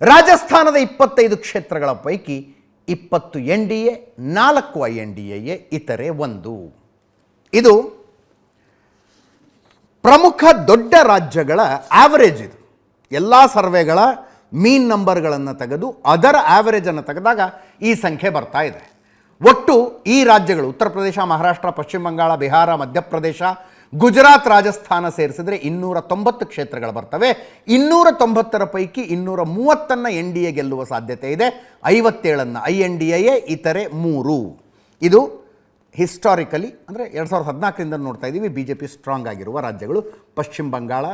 ರಾಜಸ್ಥಾನದ ಇಪ್ಪತ್ತೈದು ಕ್ಷೇತ್ರಗಳ ಪೈಕಿ ಇಪ್ಪತ್ತು ಎನ್ ಡಿ ಎ, ನಾಲ್ಕು ಐ ಎನ್ ಡಿ ಎ, ಇತರೆ ಒಂದು. ಇದು ಪ್ರಮುಖ ದೊಡ್ಡ ರಾಜ್ಯಗಳ ಆವರೇಜ್ ಇದು. ಎಲ್ಲ ಸರ್ವೆಗಳ ಮೀನ್ ನಂಬರ್ಗಳನ್ನು ತೆಗೆದು ಅದರ ಆವರೇಜನ್ನು ತೆಗೆದಾಗ ಈ ಸಂಖ್ಯೆ ಬರ್ತಾ ಇದೆ. ಒಟ್ಟು ಈ ರಾಜ್ಯಗಳು, ಉತ್ತರ ಪ್ರದೇಶ, ಮಹಾರಾಷ್ಟ್ರ, ಪಶ್ಚಿಮ ಬಂಗಾಳ, ಬಿಹಾರ ಮಧ್ಯಪ್ರದೇಶ ಗುಜರಾತ್ ರಾಜಸ್ಥಾನ ಸೇರಿಸಿದ್ರೆ ಇನ್ನೂರ ತೊಂಬತ್ತು ಕ್ಷೇತ್ರಗಳು ಬರ್ತವೆ. ಇನ್ನೂರ ತೊಂಬತ್ತರ ಪೈಕಿ ಇನ್ನೂರ ಮೂವತ್ತನ್ನು ಎನ್ ಡಿ ಎ ಗೆಲ್ಲುವ ಸಾಧ್ಯತೆ ಇದೆ. ಐವತ್ತೇಳನ್ನು ಐ ಎನ್ ಡಿ ಎ ಇತರೆ ಮೂರು. ಇದು ಹಿಸ್ಟಾರಿಕಲಿ ಅಂದರೆ ಎರಡು ಸಾವಿರದ ಹದಿನಾಲ್ಕರಿಂದ ನೋಡ್ತಾ ಇದ್ದೀವಿ ಬಿ ಜೆ ಪಿ ಸ್ಟ್ರಾಂಗ್ ಆಗಿರುವ ರಾಜ್ಯಗಳು. ಪಶ್ಚಿಮ ಬಂಗಾಳ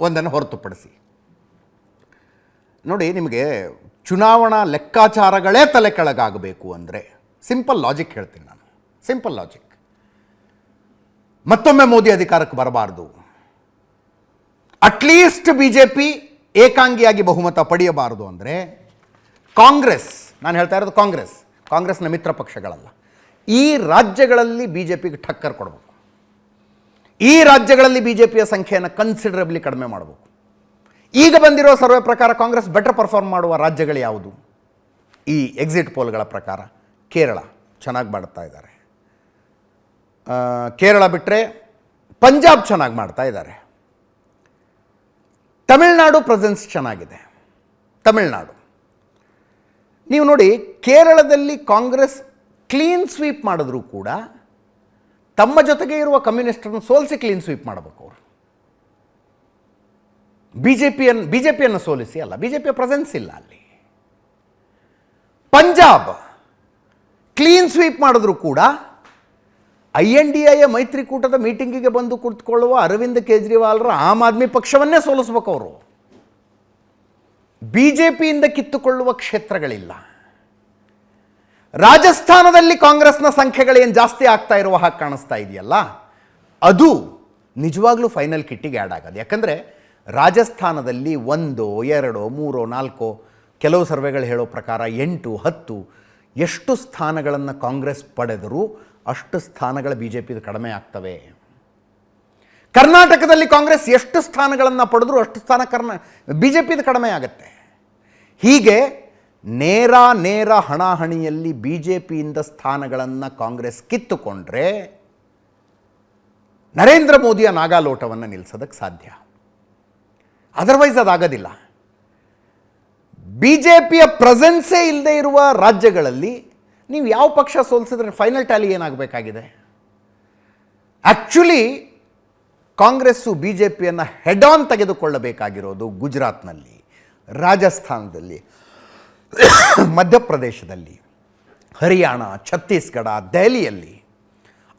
ಒಂದನ್ನು ಹೊರತುಪಡಿಸಿ. ನೋಡಿ, ನಿಮಗೆ ಚುನಾವಣಾ ಲೆಕ್ಕಾಚಾರಗಳೇ ತಲೆ ಕೆಳಗಾಗಬೇಕು ಅಂದರೆ ಸಿಂಪಲ್ ಲಾಜಿಕ್ ಹೇಳ್ತೀನಿ ನಾನು. ಸಿಂಪಲ್ ಲಾಜಿಕ್ ಮತ್ತೊಮ್ಮೆ ಮೋದಿ ಅಧಿಕಾರಕ್ಕೆ ಬರಬಾರದು. ಅಟ್ಲೀಸ್ಟ್ ಬಿ ಜೆ ಪಿ ಏಕಾಂಗಿಯಾಗಿ ಬಹುಮತ ಪಡೆಯಬಾರದು ಅಂದರೆ ಕಾಂಗ್ರೆಸ್, ನಾನು ಹೇಳ್ತಾ ಇರೋದು ಕಾಂಗ್ರೆಸ್, ಕಾಂಗ್ರೆಸ್ನ ಮಿತ್ರ ಪಕ್ಷಗಳಲ್ಲ. ಈ ರಾಜ್ಯಗಳಲ್ಲಿ ಬಿ ಜೆ ಪಿಗೆ ಠಕ್ಕರ್ ಕೊಡಬೇಕು. ಈ ರಾಜ್ಯಗಳಲ್ಲಿ ಬಿ ಜೆ ಪಿಯ ಸಂಖ್ಯೆಯನ್ನು ಕನ್ಸಿಡರಬ್ಲಿ ಕಡಿಮೆ ಮಾಡಬೇಕು. ಈಗ ಬಂದಿರೋ ಸರ್ವೆ ಪ್ರಕಾರ ಕಾಂಗ್ರೆಸ್ ಬೆಟರ್ ಪರ್ಫಾರ್ಮ್ ಮಾಡುವ ರಾಜ್ಯಗಳು ಯಾವುದು? ಈ ಎಕ್ಸಿಟ್ ಪೋಲ್ಗಳ ಪ್ರಕಾರ ಕೇರಳ, ಚೆನ್ನಾಗಿ ಮಾಡ್ತಾ ಇದ್ದಾರೆ. ಕೇರಳ ಬಿಟ್ಟರೆ ಪಂಜಾಬ್ ಚೆನ್ನಾಗಿ ಮಾಡ್ತಾ ಇದ್ದಾರೆ. ತಮಿಳ್ನಾಡು ಪ್ರೆಸೆನ್ಸ್ ಚೆನ್ನಾಗಿದೆ. ತಮಿಳ್ನಾಡು. ನೀವು ನೋಡಿ, ಕೇರಳದಲ್ಲಿ ಕಾಂಗ್ರೆಸ್ ಕ್ಲೀನ್ ಸ್ವೀಪ್ ಮಾಡಿದ್ರೂ ಕೂಡ ತಮ್ಮ ಜೊತೆಗೆ ಇರುವ ಕಮ್ಯುನಿಸ್ಟರನ್ನು ಸೋಲಿಸಿ ಕ್ಲೀನ್ ಸ್ವೀಪ್ ಮಾಡಬೇಕು ಅವರು. ಬಿ ಜೆ ಪಿಯನ್ನು ಬಿ ಜೆ ಪಿಯನ್ನು ಸೋಲಿಸಿ ಅಲ್ಲ ಬಿ ಜೆ ಪಿಯ ಪ್ರೆಸೆನ್ಸ್ ಇಲ್ಲ ಅಲ್ಲಿ. ಪಂಜಾಬ್ ಕ್ಲೀನ್ ಸ್ವೀಪ್ ಮಾಡಿದ್ರು ಕೂಡ ಐ ಎನ್ ಡಿ ಎ ಮೈತ್ರಿಕೂಟದ ಮೀಟಿಂಗಿಗೆ ಬಂದು ಕುಳಿತುಕೊಳ್ಳುವ ಅರವಿಂದ್ ಕೇಜ್ರಿವಾಲ್ರ ಆಮ್ ಆದ್ಮಿ ಪಕ್ಷವನ್ನೇ ಸೋಲಿಸ್ಬೇಕು ಅವರು. ಬಿ ಜೆ ಪಿಯಿಂದ ಕಿತ್ತುಕೊಳ್ಳುವ ಕ್ಷೇತ್ರಗಳಿಲ್ಲ. ರಾಜಸ್ಥಾನದಲ್ಲಿ ಕಾಂಗ್ರೆಸ್ನ ಸಂಖ್ಯೆಗಳೇನು ಜಾಸ್ತಿ ಆಗ್ತಾ ಇರುವ ಹಾಗೆ ಕಾಣಿಸ್ತಾ ಇದೆಯಲ್ಲ, ಅದು ನಿಜವಾಗ್ಲೂ ಫೈನಲ್ ಕಿಟ್ಟಿಗೆ ಆ್ಯಡ್ ಆಗೋದು. ಯಾಕಂದರೆ ರಾಜಸ್ಥಾನದಲ್ಲಿ ಒಂದು, ಎರಡು, ಮೂರು, ನಾಲ್ಕು, ಕೆಲವು ಸರ್ವೆಗಳು ಹೇಳೋ ಪ್ರಕಾರ ಎಂಟು, ಹತ್ತು ಎಷ್ಟು ಸ್ಥಾನಗಳನ್ನು ಕಾಂಗ್ರೆಸ್ ಪಡೆದರೂ ಅಷ್ಟು ಸ್ಥಾನಗಳ ಬಿ ಜೆ ಕಡಿಮೆ ಆಗ್ತವೆ. ಕರ್ನಾಟಕದಲ್ಲಿ ಕಾಂಗ್ರೆಸ್ ಎಷ್ಟು ಸ್ಥಾನಗಳನ್ನು ಪಡೆದರೂ ಅಷ್ಟು ಸ್ಥಾನ ಕರ್ನಾ ಬಿ ಜೆ ಪಿದು ಕಡಿಮೆ ಆಗುತ್ತೆ. ಹೀಗೆ ನೇರ ನೇರ ಹಣಾಹಣಿಯಲ್ಲಿ ಬಿ ಜೆ ಪಿಯಿಂದ ಸ್ಥಾನಗಳನ್ನು ಕಾಂಗ್ರೆಸ್ ಕಿತ್ತುಕೊಂಡ್ರೆ ನರೇಂದ್ರ ಮೋದಿಯ ನಾಗಾಲೋಟವನ್ನು ನಿಲ್ಲಿಸೋದಕ್ಕೆ ಸಾಧ್ಯ. ಅದರ್ವೈಸ್ ಅದಾಗೋದಿಲ್ಲ. ಬಿ ಜೆ ಪಿಯ ಪ್ರೆಸೆನ್ಸೇ ಇಲ್ಲದೆ ಇರುವ ರಾಜ್ಯಗಳಲ್ಲಿ ನೀವು ಯಾವ ಪಕ್ಷ ಸೋಲಿಸಿದ್ರೆ ಫೈನಲ್ ಟ್ಯಾಲಿ ಏನಾಗಬೇಕಾಗಿದೆ? ಆ್ಯಕ್ಚುಲಿ ಕಾಂಗ್ರೆಸ್ಸು ಬಿ ಜೆ ಪಿಯನ್ನು ಹೆಡ್ ಆನ್ ತೆಗೆದುಕೊಳ್ಳಬೇಕಾಗಿರೋದು ಗುಜರಾತ್ನಲ್ಲಿ, ರಾಜಸ್ಥಾನದಲ್ಲಿ, ಮಧ್ಯಪ್ರದೇಶದಲ್ಲಿ, ಹರಿಯಾಣ, ಛತ್ತೀಸ್ಗಢ, ದೆಹಲಿಯಲ್ಲಿ.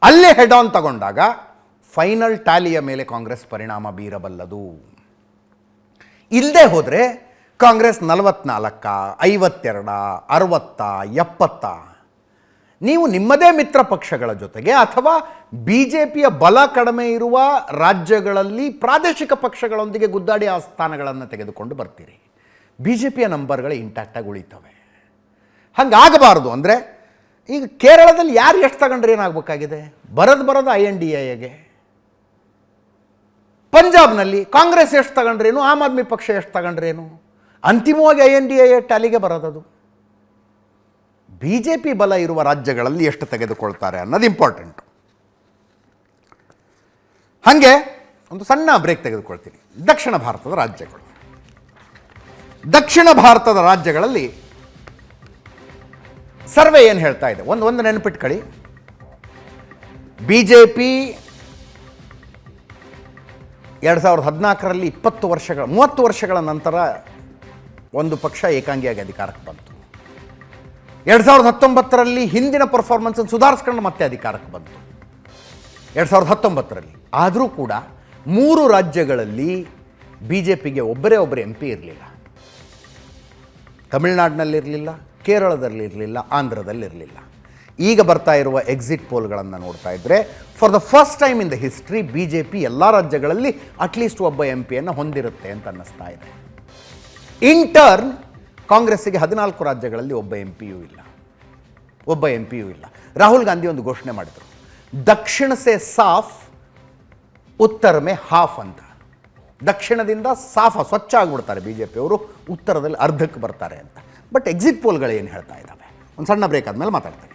ಅಲ್ಲೇ ಹೆಡ್ ಆನ್ ತಗೊಂಡಾಗ ಫೈನಲ್ ಟ್ಯಾಲಿಯ ಮೇಲೆ ಕಾಂಗ್ರೆಸ್ ಪರಿಣಾಮ ಬೀರಬಲ್ಲದು. ಇಲ್ಲದೆ ಹೋದರೆ ಕಾಂಗ್ರೆಸ್ ನಲವತ್ನಾಲ್ಕ, ಐವತ್ತೆರಡ, ಅರವತ್ತ, ಎಪ್ಪತ್ತ. ನೀವು ನಿಮ್ಮದೇ ಮಿತ್ರ ಪಕ್ಷಗಳ ಜೊತೆಗೆ ಅಥವಾ ಬಿ ಜೆ ಪಿಯ ಬಲ ಕಡಿಮೆ ಇರುವ ರಾಜ್ಯಗಳಲ್ಲಿ ಪ್ರಾದೇಶಿಕ ಪಕ್ಷಗಳೊಂದಿಗೆ ಗುದ್ದಾಡಿ ಆ ಸ್ಥಾನಗಳನ್ನು ತೆಗೆದುಕೊಂಡು ಬರ್ತೀರಿ. ಬಿ ಜೆ ಪಿಯ ನಂಬರ್ಗಳು ಇಂಟ್ಯಾಕ್ಟಾಗಿ ಉಳಿತವೆ. ಹಂಗಾಗಬಾರ್ದು ಅಂದರೆ ಈಗ ಕೇರಳದಲ್ಲಿ ಯಾರು ಎಷ್ಟು ತಗೊಂಡ್ರೆ ಏನಾಗಬೇಕಾಗಿದೆ? ಬರೋದು ಬರೋದು ಐ ಎನ್ ಡಿ ಎಗೆ ಪಂಜಾಬ್ನಲ್ಲಿ ಕಾಂಗ್ರೆಸ್ ಎಷ್ಟು ತಗೊಂಡ್ರೇನು? ಆಮ್ ಆದ್ಮಿ ಪಕ್ಷ ಎಷ್ಟು ತಗೊಂಡ್ರೇನು? ಅಂತಿಮವಾಗಿ ಐ ಎನ್ ಡಿ ಎ ಟ್ಯಾಲಿಗೆ ಬರೋದದು. ಬಿ ಜೆ ಪಿ ಬಲ ಇರುವ ರಾಜ್ಯಗಳಲ್ಲಿ ಎಷ್ಟು ತೆಗೆದುಕೊಳ್ತಾರೆ ಅನ್ನೋದು ಇಂಪಾರ್ಟೆಂಟ್ ಹಾಗೆ ಒಂದು ಸಣ್ಣ ಬ್ರೇಕ್ ತೆಗೆದುಕೊಳ್ತೀನಿ. ದಕ್ಷಿಣ ಭಾರತದ ರಾಜ್ಯಗಳು. ದಕ್ಷಿಣ ಭಾರತದ ರಾಜ್ಯಗಳಲ್ಲಿ ಸರ್ವೆ ಏನು ಹೇಳ್ತಾ ಇದೆ? ಒಂದು ಒಂದು ನೆನಪಿಟ್ಕೊಳ್ಳಿ. ಬಿ ಜೆ ಪಿ ಎರಡು ಸಾವಿರದ ಹದಿನಾಲ್ಕರಲ್ಲಿ ಇಪ್ಪತ್ತು ವರ್ಷಗಳ, ಮೂವತ್ತು ವರ್ಷಗಳ ನಂತರ ಒಂದು ಪಕ್ಷ ಏಕಾಂಗಿಯಾಗಿ ಅಧಿಕಾರಕ್ಕೆ ಬಂತು. ಎರಡು ಸಾವಿರದ ಹತ್ತೊಂಬತ್ತರಲ್ಲಿ ಹಿಂದಿನ ಪರ್ಫಾರ್ಮೆನ್ಸನ್ನು ಸುಧಾರಿಸ್ಕೊಂಡು ಮತ್ತೆ ಅಧಿಕಾರಕ್ಕೆ ಬಂತು. ಎರಡು ಸಾವಿರದ ಹತ್ತೊಂಬತ್ತರಲ್ಲಿ. ಆದರೂ ಕೂಡ ಮೂರು ರಾಜ್ಯಗಳಲ್ಲಿ ಬಿ ಜೆ ಪಿಗೆ ಒಬ್ಬರೇ ಒಬ್ಬರು ಎಂ ಪಿ ಇರಲಿಲ್ಲ ತಮಿಳುನಾಡಿನಲ್ಲಿರಲಿಲ್ಲ ಕೇರಳದಲ್ಲಿರಲಿಲ್ಲ ಆಂಧ್ರದಲ್ಲಿರಲಿಲ್ಲ ಈಗ ಬರ್ತಾ ಇರುವ ಎಕ್ಸಿಟ್ ಪೋಲ್ಗಳನ್ನು ನೋಡ್ತಾ ಇದ್ದರೆ for the first time in the history B J P ಎಲ್ಲ ರಾಜ್ಯಗಳಲ್ಲಿ ಅಟ್ಲೀಸ್ಟ್ ಒಬ್ಬ ಎಂ ಪಿಯನ್ನು ಹೊಂದಿರುತ್ತೆ ಅಂತ ಅನ್ನಿಸ್ತಾ ಇದೆ. ಇನ್ ಟರ್ನ್ ಕಾಂಗ್ರೆಸ್ಸಿಗೆ ಹದಿನಾಲ್ಕು ರಾಜ್ಯಗಳಲ್ಲಿ ಒಬ್ಬ ಎಂ ಪಿಯೂ ಇಲ್ಲ. ಒಬ್ಬ ಎಂ ಪಿಯೂ ಇಲ್ಲ. ರಾಹುಲ್ ಗಾಂಧಿ ಒಂದು ಘೋಷಣೆ ಮಾಡಿದರು. ದಕ್ಷಿಣ ಸೆ ಸಾಫ್, ಉತ್ತರ ಮೇ ಹಾಫ್ ಅಂತ. ದಕ್ಷಿಣದಿಂದ ಸಾಫ, ಸ್ವಚ್ಛ ಆಗಿಬಿಡ್ತಾರೆ ಬಿ ಜೆ ಪಿಯವರು ಉತ್ತರದಲ್ಲಿ ಅರ್ಧಕ್ಕೆ ಬರ್ತಾರೆ ಅಂತ. ಬಟ್ ಎಕ್ಸಿಟ್ ಪೋಲ್ಗಳು ಏನು ಹೇಳ್ತಾ ಇದ್ದಾವೆ? ಒಂದು ಸಣ್ಣ ಬ್ರೇಕ್ ಆದಮೇಲೆ ಮಾತಾಡ್ತೀನಿ.